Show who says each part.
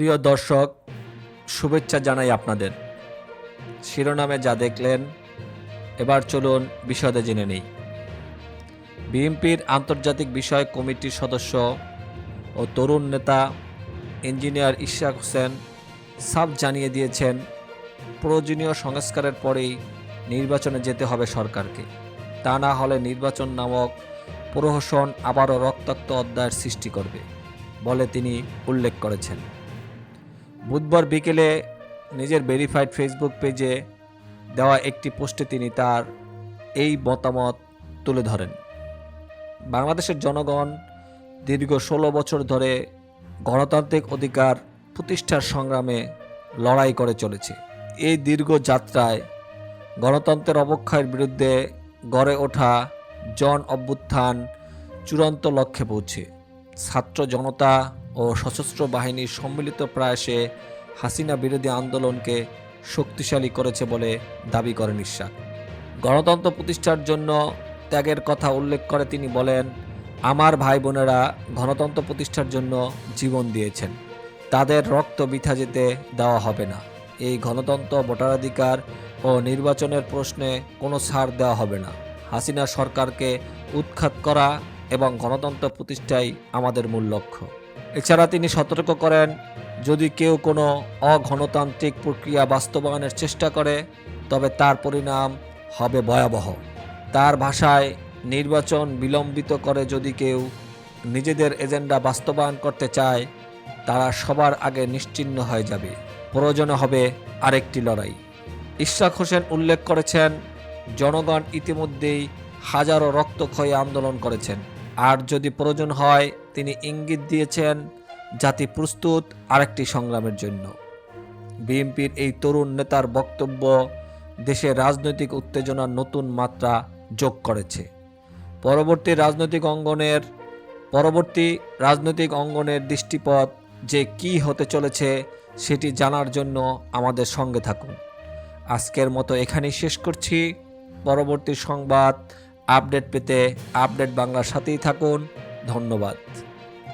Speaker 1: প্রিয় দর্শক, শুভেচ্ছা জানাই আপনাদের। শিরোনামে যা দেখলেন, এবার চলুন বিশদে জেনে নেই। বিএনপির আন্তর্জাতিক বিষয় কমিটির সদস্য ও তরুণ নেতা ইঞ্জিনিয়ার ইশাক হোসেন সাফ জানিয়ে দিয়েছেন, প্রয়োজনীয় সংস্কারের পরেই নির্বাচনে যেতে হবে সরকারকে। তা না হলে নির্বাচন নামক প্রহসন আবারও রক্তাক্ত অধ্যায়ের সৃষ্টি করবে, বলে তিনি উল্লেখ করেছেন। বুধবার বিকেলে নিজের ভেরিফাইড ফেসবুক পেজে দেওয়া একটি পোস্টে তিনি তার এই মতামত তুলে ধরেন। বাংলাদেশের জনগণ দীর্ঘ ষোলো বছর ধরে গণতান্ত্রিক অধিকার প্রতিষ্ঠার সংগ্রামে লড়াই করে চলেছে। এই দীর্ঘ যাত্রায় গণতন্ত্রের অবক্ষয়ের বিরুদ্ধে গড়ে ওঠা জন অভ্যুত্থান চূড়ান্ত লক্ষ্যে পৌঁছে। ছাত্র জনতা ও সশস্ত্র বাহিনীর সম্মিলিত প্রয়াসে হাসিনা বিরোধী আন্দোলনকে শক্তিশালী করেছে বলে দাবি করেন ইশাক গণতন্ত্র প্রতিষ্ঠার জন্য ত্যাগের কথা উল্লেখ করে তিনি বলেন, আমার ভাই বোনেরা গণতন্ত্র প্রতিষ্ঠার জন্য জীবন দিয়েছেন। তাদের রক্ত বৃথা যেতে দেওয়া হবে না। এই গণতন্ত্র ভোটাধিকার ও নির্বাচনের প্রশ্নে কোনো ছাড় দেওয়া হবে না। হাসিনা সরকারকে উৎখাত করা এবং গণতন্ত্র প্রতিষ্ঠাই আমাদের মূল লক্ষ্য। এছাড়া তিনি সতর্ক করেন, যদি কেউ কোনো অগণতান্ত্রিক প্রক্রিয়া বাস্তবায়নের চেষ্টা করে, তবে তার পরিণাম হবে ভয়াবহ। তার ভাষায় নির্বাচন বিলম্বিত করে যদি কেউ নিজেদের এজেন্ডা বাস্তবায়ন করতে চায়, তারা সবার আগে নিশ্চিহ্ন হয়ে যাবে। প্রয়োজনে হবে আরেকটি লড়াই। ইশরাক হোসেন উল্লেখ করেছেন, জনগণ ইতিমধ্যেই হাজারো রক্তক্ষয়ী আন্দোলন করেছেন। আর যদি প্রয়োজন হয়, তিনি ইঙ্গিত দিয়েছেন, জাতি প্রস্তুত আরেকটি সংগ্রামের জন্য। বিএনপির এই তরুণ নেতার বক্তব্য দেশের রাজনৈতিক উত্তেজনার নতুন মাত্রা যোগ করেছে। পরবর্তী রাজনৈতিক অঙ্গনের, পরবর্তী রাজনৈতিক অঙ্গনের দৃষ্টিপথ যে কি হতে চলেছে, সেটি জানার জন্য আমাদের সঙ্গে থাকুন। আজকের মতো এখানেই শেষ করছি। পরবর্তী সংবাদ আপডেট পেতে আপডেট বাংলার সাথেই থাকুন। ধন্যবাদ।